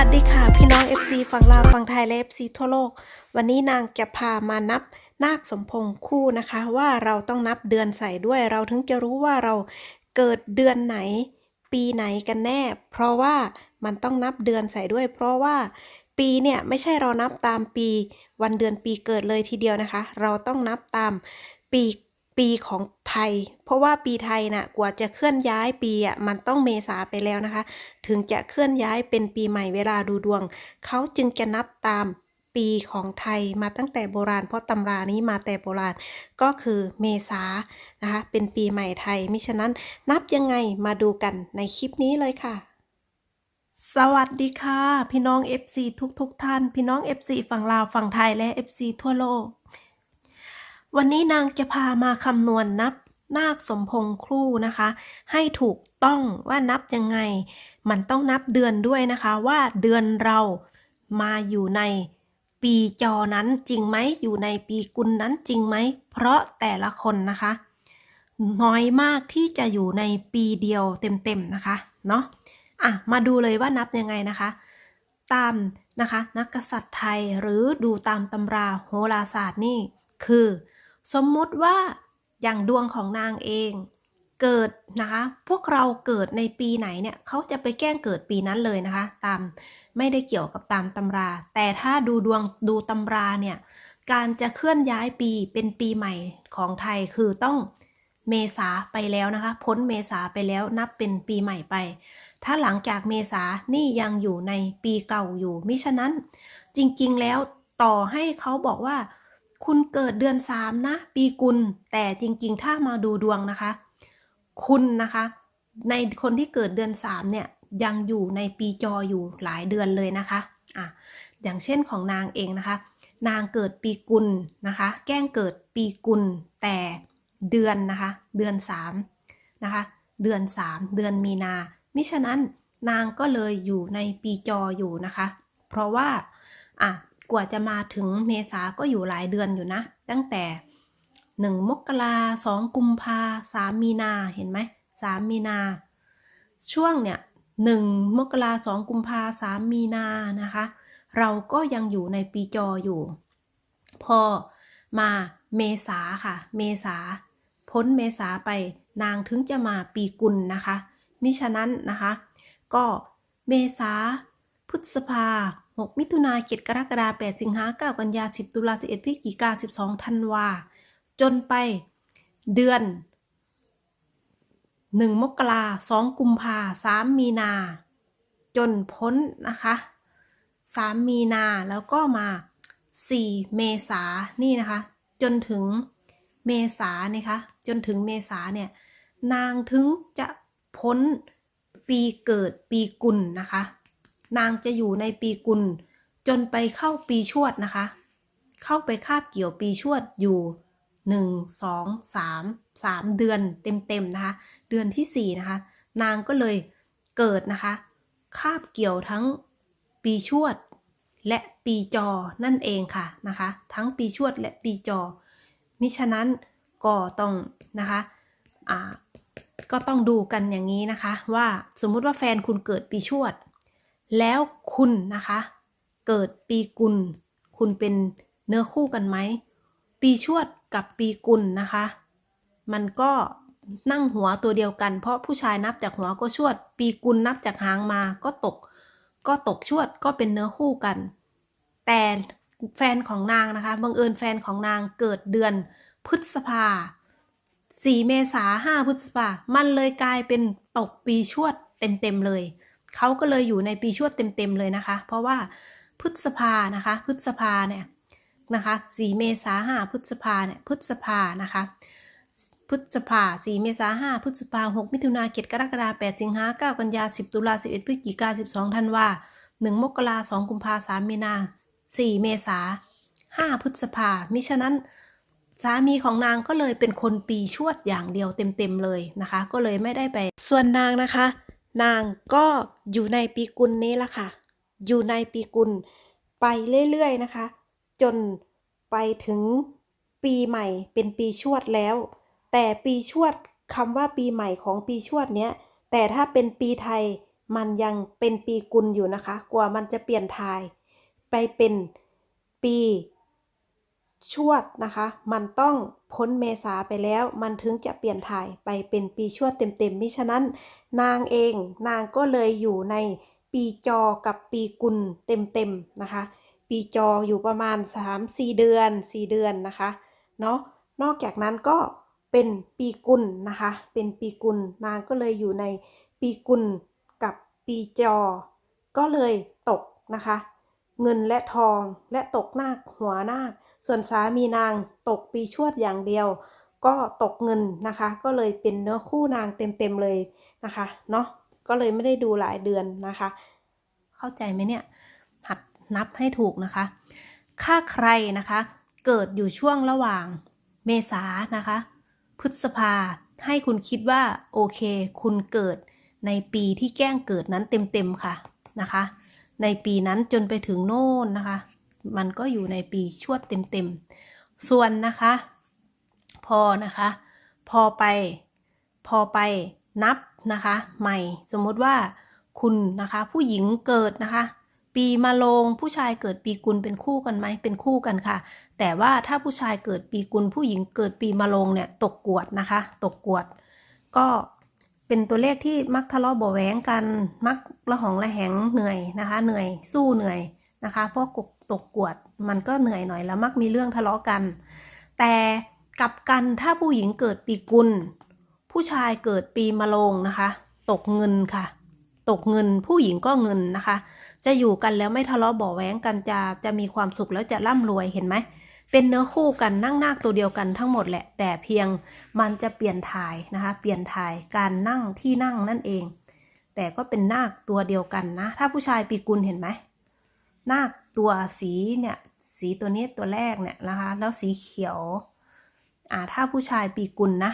วัสดีค่ะ พี่น้อง FC ฝั่งลาวฝั่งไทยและ FC ทั่วโลก วันนี้นางจะพามานับนาคสมพงษ์คู่นะคะ ว่าเราต้องนับเดือนใส่ด้วยเราถึงจะรู้ว่าเราเกิดเดือนไหน ปีไหนกันแน่ เพราะว่ามันต้องนับเดือนใส่ด้วย เพราะว่าปีเนี่ยไม่ใช่เรานับตามปีวันเดือนปีเกิดเลยทีเดียวนะคะ เราต้องนับตามปี ปีของไทย เพราะว่าปีไทยน่ะกว่าจะเคลื่อนย้ายปีอะมันต้องเมษาไปแล้วนะคะ ถึงจะเคลื่อนย้ายเป็นปีใหม่เวลาดูดวง เขาจึงจะนับตามปีของไทยมาตั้งแต่โบราณ เพราะตำรานี้มาแต่โบราณก็คือเมษานะคะเป็นปีใหม่ไทยมิฉะนั้นนับยังไงมาดูกันในคลิปนี้เลยค่ะสวัสดีค่ะ พี่น้อง FC ทุกทุกท่าน พี่น้อง FC ฝั่งลาวฝั่งไทยและ FC ทั่วโลก วันนี้นางจะพามาคำนวณนับนาคสมพงษ์ครู่นะคะ ให้ถูกต้องว่านับยังไง มันต้องนับเดือนด้วยนะคะว่าเดือนเรามาอยู่ในปีจอนั้นจริงไหมอยู่ในปีกุลนั้นจริงไหม เพราะแต่ละคนนะคะ น้อยมากที่จะอยู่ในปีเดียวเต็มๆนะคะเนาะอะมาดูเลยว่านับยังไงนะคะ ตามนะคะนักกษัตริย์ไทยหรือดูตามตำราโหราศาสตร์นี่คือ สมมุติว่าอย่างดวงของนางเอง เกิดนะคะ พวกเราเกิดในปีไหนเนี่ยเขาจะไปแกล้งเกิดปีนั้นเลยนะคะ ตามไม่ได้เกี่ยวกับตามตำรา แต่ถ้าดูดวงดูตำราเนี่ยการจะเคลื่อนย้ายปีเป็นปีใหม่ของไทยคือต้องเมษาไปแล้วนะคะ พ้นเมษาไปแล้วนับเป็นปีใหม่ไป ถ้าหลังจากเมษานี่ยังอยู่ในปีเก่าอยู่มิฉะนั้น จริงๆแล้วต่อให้เขาบอกว่า คุณเกิดเดือนสามนะ ปีกุล แต่จริงๆ ถ้ามาดูดวงนะคะ คุณนะคะ ในคนที่เกิดเดือนสามเนี่ยยังอยู่ในปีจออยู่หลายเดือนเลยนะคะอะอย่างเช่นของนางเองนะคะ นางเกิดปีกุลนะคะ แกล้งเกิดปีกุล แต่เดือนนะคะ เดือนสามนะคะ เดือนสามเดือนมีนา มิฉะนั้นนางก็เลยอยู่ในปีจออยู่นะคะ เพราะว่าอะ กว่าจะมาถึงเมษาก็อยู่หลายเดือนอยู่นะ ตั้งแต่1มกราสองกุมภาสามมีนาเห็นไหมสามมีนา ช่วงเนี่ยหนึ่งมกราสองกุมภาสามมีนานะคะ เราก็ยังอยู่ในปีจออยู่ พอมาเมษาค่ะ เมษา พ้นเมษาไปนางถึงจะมาปีกุลนะคะ มิฉะนั้นนะคะ ก็เมษาพฤษภา 6 มิถุนาเกตกรกฎาคม8สิงหา9กันยา10 ตุลา11พฤศจิกา12ธันวา จนไปเดือน 1 มกรา2กุมภา3มีนา จนพ้นนะคะ 3 มีนาแล้วก็มา 4 เมษานี่นะคะ จนถึงเมษานะคะ จนถึงเมษาเนี่ย นางถึงจะพ้นปีเกิดปีกุลนะคะ นางจะอยู่ในปีกุล จนไปเข้าปีชวดนะคะ เข้าไปคาบเกี่ยวปีชวดอยู่หนึ่งสองสามสามเดือนเต็มๆนะคะ เดือนที่สี่นะคะ นางก็เลยเกิดนะคะคาบเกี่ยวทั้งปีชวด และปีจอนั่นเองค่ะนะคะ ทั้งปีชวดและปีจอ มิฉะนั้นก็ต้องนะคะอ่าก็ต้องดูกันอย่างนี้นะคะ ว่าสมมุติว่าแฟนคุณเกิดปีชวด แล้วคุณนะคะ เกิดปีกุล คุณเป็นเนื้อคู่กันไหม ปีชวดกับปีกุลนะคะ มันก็นั่งหัวตัวเดียวกัน เพราะผู้ชายนับจากหัวก็ชวด ปีกุลนับจากหางมาก็ตก ก็ตกชวดก็เป็นเนื้อคู่กัน แต่แฟนของนางนะคะบังเอิญแฟนของนางเกิดเดือนพฤษภา4เมษา5พฤษภา มันเลยกลายเป็นตกปีชวดเต็มๆเลย เขาก็เลยอยู่ในปีชวดเต็มๆเลยนะคะ เพราะว่าพฤษภานะคะ พฤษภาเนี่ยนะคะ4เมษา5พฤษภาเนี่ยพฤษภานะคะพฤษภา4เมษา5พฤษภา6มิถุนาเกตกรกฎาคม8สิงหา9กันยา10ตุลา11พฤศจิกา12ธันวา1มกรา2กุมภา3มีนา4เมษา5พฤษภามิฉะนั้นสามีของนางก็เลยเป็นคนปีชวดอย่างเดียวเต็มๆเลยนะคะ ก็เลยไม่ได้ไป ส่วนนางนะคะ นางก็อยู่ในปีกุลนี้ละค่ะ อยู่ในปีกุลไปเรื่อยๆนะคะ จนไปถึงปีใหม่เป็นปีชวดแล้ว แต่ปีชวดคำว่าปีใหม่ของปีชวดเนี้ยแต่ถ้าเป็นปีไทยมันยังเป็นปีกุลอยู่นะคะ กว่ามันจะเปลี่ยนทาย ไปเป็นปี ชวดนะคะ มันต้องพ้นเมษาไปแล้ว มันถึงจะเปลี่ยนถ่ายไปเป็นปีชวดเต็มๆมิฉะนั้น นางเองนางก็เลยอยู่ในปีจอกับปีกุลเต็มๆนะคะ ปีจออยู่ประมาณ 3-4 เดือน 4 เดือนนะคะเนาะนอกจากนั้นก็เป็นปีกุลนะคะ เป็นปีกุลนางก็เลยอยู่ในปีกุลกับปีจอ ก็เลยตกนะคะ เงินและทองและตกหน้าหัวหน้าค ส่วนสามีนางตกปีชวดอย่างเดียว ก็ตกเงินนะคะ ก็เลยเป็นเนื้อคู่นางเต็มๆเลยนะคะเนาะก็เลยไม่ได้ดูหลายเดือนนะคะ เข้าใจไหมเนี่ยหัดนับให้ถูกนะคะถ้าใครนะคะ เกิดอยู่ช่วงระหว่างเมษานะคะ พฤษภาให้คุณคิดว่าโอเค คุณเกิดในปีที่แกล้งเกิดนั้นเต็มๆค่ะนะคะ ในปีนั้นจนไปถึงโน่นนะคะ มันก็อยู่ในปีชวดเต็มๆ ส่วนนะคะ พอนะคะ พอไป พอไปนับนะคะ ใหม่สมมติว่าคุณนะคะ ผู้หญิงเกิดนะคะ ปีมะโรงผู้ชายเกิดปีกุลเป็นคู่กันไหมเป็นคู่กันค่ะ แต่ว่าถ้าผู้ชายเกิดปีกุลผู้หญิงเกิดปีมะโรงเนี่ยตกกวดนะคะ ตกกวด ก็เป็นตัวเลขที่มักทะเลาะเบาแหวงกัน มักระหองระแหงเหนื่อยนะคะ เหนื่อยสู้เหนื่อยนะคะเพราะกบ ตกกวด มันก็เหนื่อยหน่อยแล้วมักมีเรื่องทะเลาะกัน แต่กลับกันถ้าผู้หญิงเกิดปีกุล ผู้ชายเกิดปีมะโรงนะคะ ตกเงินค่ะ ตกเงินผู้หญิงก็เงินนะคะ จะอยู่กันแล้วไม่ทะเลาะบาะแว้งกันจะจะมีความสุขแล้วจะร่ำรวยเห็นไหมเป็นเนื้อคู่กันนั่งนาคตัวเดียวกันทั้งหมดแหละ แต่เพียงมันจะเปลี่ยนถ่ายนะคะ เปลี่ยนถ่ายการนั่งที่นั่งนั่นเอง แต่ก็เป็นนาคตัวเดียวกันนะ ถ้าผู้ชายปีกุลเห็นไหม นาคตัวสีเนี่ยสีตัวนี้ตัวแรกเนี่ยนะคะแล้วสีเขียวอ่าถ้าผู้ชายปีกุลนะ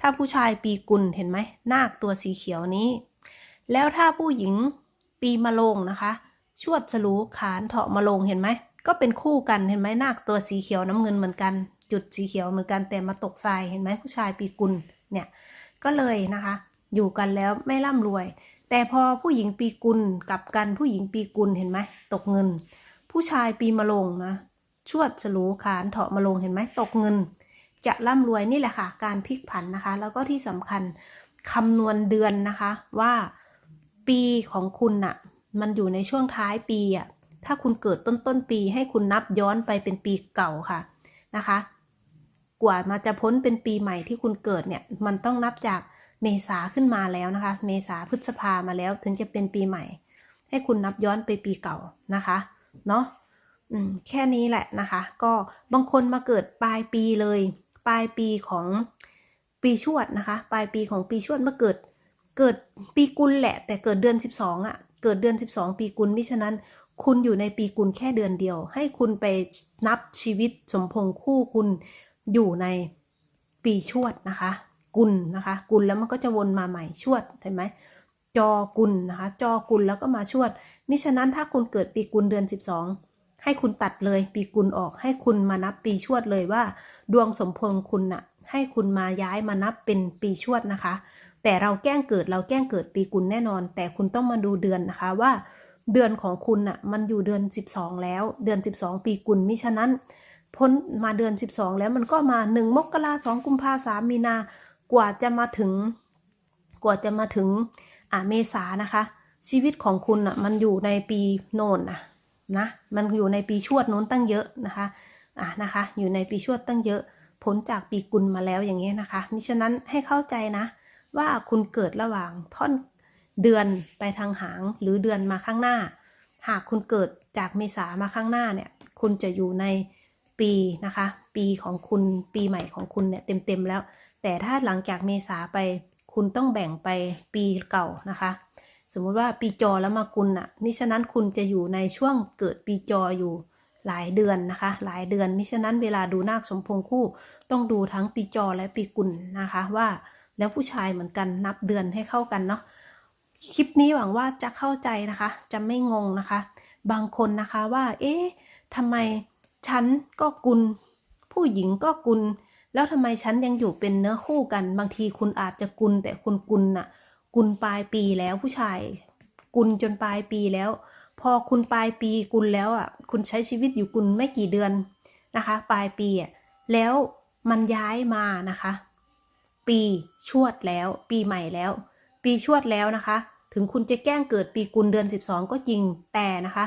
ถ้าผู้ชายปีกุลเห็นไหมนาคตัวสีเขียวนี้ แล้วถ้าผู้หญิงปีมะโรงนะคะ ชวดฉลูขานเถาะมะโรงเห็นไหมก็เป็นคู่กันเห็นไหมนาคตัวสีเขียวน้ำเงินเหมือนกัน จุดสีเขียวเหมือนกันแต่มาตกทรายเห็นไหมผู้ชายปีกุลเนี่ยก็เลยนะคะ อยู่กันแล้วไม่ร่ำรวย แต่พอผู้หญิงปีกุลกลับกันผู้หญิงปีกุลเห็นไหมตกเงิน ผู้ชายปีมะโรงนะชวดฉลูขานเถาะมะโรงเห็นไหมตกเงิน จะร่ำรวยนี่แหละค่ะ การพลิกผันนะคะ แล้วก็ที่สำคัญคำนวณเดือนนะคะ ว่าปีของคุณน่ะ มันอยู่ในช่วงท้ายปีอะถ้าคุณเกิดต้นต้นปี ให้คุณนับย้อนไปเป็นปีเก่าค่ะนะคะ กว่ามาจะพ้นเป็นปีใหม่ที่คุณเกิดเนี่ย มันต้องนับจาก เมษาขึ้นมาแล้วนะคะ เมษาพฤษภามาแล้วถึงจะเป็นปีใหม่ ให้คุณนับย้อนไปปีเก่านะคะเนาะอืมแค่นี้แหละนะคะ ก็บางคนมาเกิดปลายปีเลย ปลายปีของปีชวดนะคะ ปลายปีของปีชวดมาเกิด เกิดปีกุลแหละ แต่เกิดเดือน 12อะ เกิดเดือน 12 ปีกุลมิฉะนั้น คุณอยู่ในปีกุลแค่เดือนเดียว ให้คุณไปนับชีวิตสมพงษ์คู่คุณอยู่ในปีชวดนะคะ กุลนะคะ กุลแล้วมันก็จะวนมาใหม่ชวดเห็นไหมจอกุลนะคะ จอกุลแล้วก็มาชวด มิฉะนั้นถ้าคุณเกิดปีกุลเดือน 12 ให้คุณตัดเลยปีกุลออกให้คุณมานับปีชวดเลยว่า ดวงสมพงษ์คุณน่ะให้คุณมาย้ายมานับเป็นปีชวดนะคะ แต่เราแกล้งเกิดเราแกล้งเกิดปีกุลแน่นอน แต่คุณต้องมาดูเดือนนะคะว่า เดือนของคุณน่ะมันอยู่เดือน 12 แล้ว เดือน 12 ปีกุลมิฉะนั้นพ้นมาเดือน 12 แล้วมันก็มา 1 มกราสองกุมภาสามมีนา กว่าจะมาถึง กว่าจะมาถึงอ่าเมษานะคะ ชีวิตของคุณอะมันอยู่ในปีโน่นนะนะมันอยู่ในปีชวดโน้นตั้งเยอะนะคะอะนะคะ อยู่ในปีชวดตั้งเยอะพ้นจากปีกุลมาแล้วอย่างเงี้ยนะคะมิฉะนั้นให้เข้าใจนะ ว่าคุณเกิดระหว่างท่อนเดือนไปทางหางหรือเดือนมาข้างหน้า หากคุณเกิดจากเมษามาข้างหน้าเนี่ย คุณจะอยู่ในปีนะคะ ปีของคุณปีใหม่ของคุณเนี่ยเต็มๆแล้ว แต่ถ้าหลังจากเมษาไป คุณต้องแบ่งไปปีเก่านะคะ สมมุติว่าปีจอแล้วมากุลอะมิฉะนั้นคุณจะอยู่ในช่วงเกิดปีจออยู่หลายเดือนนะคะ หลายเดือนมิฉะนั้นเวลาดูนาคสมพงษ์คู่ ต้องดูทั้งปีจอและปีกุลนะคะ ว่าแล้วผู้ชายเหมือนกันนับเดือนให้เข้ากันเนาะคลิปนี้หวังว่าจะเข้าใจนะคะ จะไม่งงนะคะ บางคนนะคะว่า เอ๊ะทำไมฉันก็กุล ผู้หญิงก็กุล แล้วทำไมฉันยังอยู่เป็นเนื้อคู่กัน บางทีคุณอาจจะกุลแต่คุณกุลน่ะ กุลปลายปีแล้วผู้ชาย กุลจนปลายปีแล้ว พอคุณปลายปีกุลแล้วอะ คุณใช้ชีวิตอยู่กุลไม่กี่เดือนนะคะ ปลายปีอะแล้วมันย้ายมานะคะ ปีชวดแล้ว ปีใหม่แล้ว ปีชวดแล้วนะคะ ถึงคุณจะแกล้งเกิดปีกุลเดือน 12 ก็จริงแต่นะคะ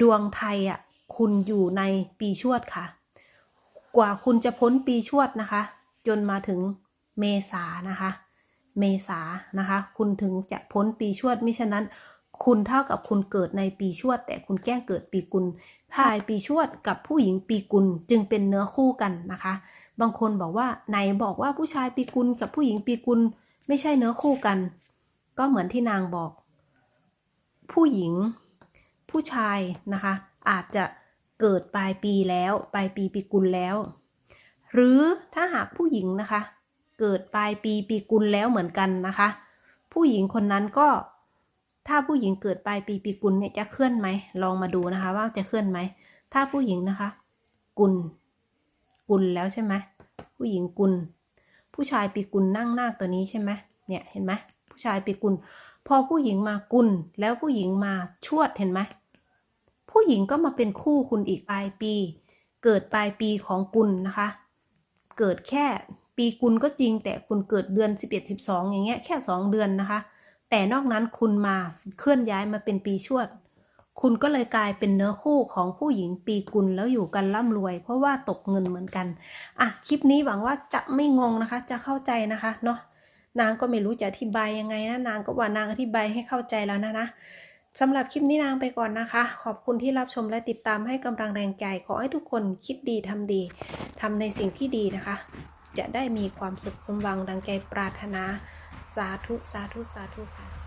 ดวงไทยอะคุณอยู่ในปีชวดค่ะ กว่าคุณจะพ้นปีชวดนะคะ จนมาถึงเมษานะคะ เมษานะคะ คุณถึงจะพ้นปีชวดมิฉะนั้น คุณเท่ากับคุณเกิดในปีชวด แต่คุณแก้งเกิดปีกุลพายปีชวดกับผู้หญิงปีกุลจึงเป็นเนื้อคู่กันนะคะ บางคนบอกว่าไหนบอกว่าผู้ชายปีกุลกับผู้หญิงปีกุลไม่ใช่เนื้อคู่กัน ก็เหมือนที่นางบอก ผู้หญิงผู้ชายนะคะ อาจจะ เกิดปลายปีแล้วปลายปีปีกุลแล้ว หรือถ้าหากผู้หญิงนะคะ เกิดปลายปีปีกุลแล้วเหมือนกันนะคะ ผู้หญิงคนนั้นก็ ถ้าผู้หญิงเกิดปลายปีปีกุลเนี่ยจะเคลื่อนไหมลองมาดูนะคะ ว่าจะเคลื่อนไหมถ้าผู้หญิงนะคะ กุล กุลแล้วใช่ไหมผู้หญิงกุล ผู้ชายปีกุลนั่งนาตัวนี้ใช่ไหมเนี่ยเห็นไหมผู้ชายปีกุล พอผู้หญิงมากุลแล้วผู้หญิงมาชวดเห็นไหม ผู้หญิงก็มาเป็นคู่คุณอีกปลายปี เกิดปลายปีของกุลนะคะ เกิดแค่ปีกุลก็จริง แต่คุณเกิดเดือน 11 12 อย่างเงี้ยแค่ 2 เดือนนะคะ แต่นอกนั้นคุณมาเคลื่อนย้ายมาเป็นปีชวด คุณก็เลยกลายเป็นเนื้อคู่ของผู้หญิงปีกุลแล้วอยู่กันร่ำรวย เพราะว่าตกเงินเหมือนกันอะคลิปนี้หวังว่าจะไม่งงนะคะ จะเข้าใจนะคะเนาะนางก็ไม่รู้จะอธิบายยังไงนะนางก็ว่านางอธิบายให้เข้าใจแล้วนะนะ สำหรับคลิปนี้นางไปก่อนนะคะ ขอบคุณที่รับชมและติดตามให้กำลังแรงใจ ขอให้ทุกคนคิดดีทำดีทำในสิ่งที่ดีนะคะ จะได้มีความสุขสมหวังดังใจปรารถนา สาธุ สาธุ สาธุค่ะ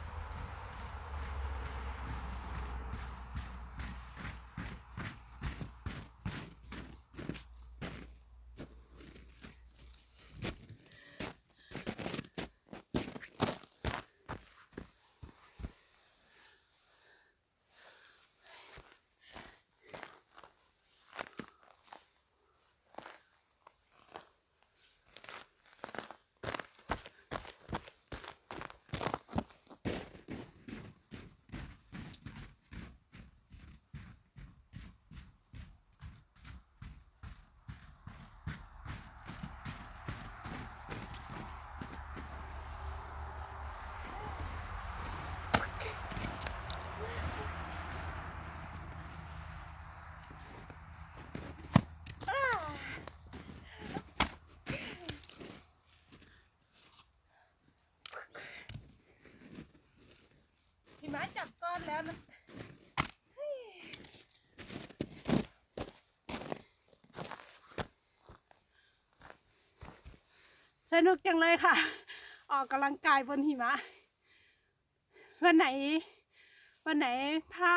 จับก้อนแล้วนะสนุกจังเลยค่ะ ออกกำลังกายบนหิมะ วันไหน วันไหนถ้า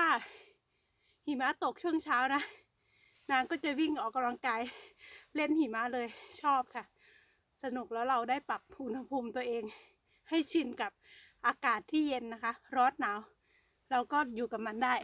หิมะตกช่วงเช้านะ นางก็จะวิ่งออกกำลังกายเล่นหิมะเลยชอบค่ะ สนุกแล้วเราได้ปรับอุณหภูมิตัวเอง ให้ชินกับอากาศที่เย็นนะคะ ร้อนหนาว เราก็อยู่กับมันได้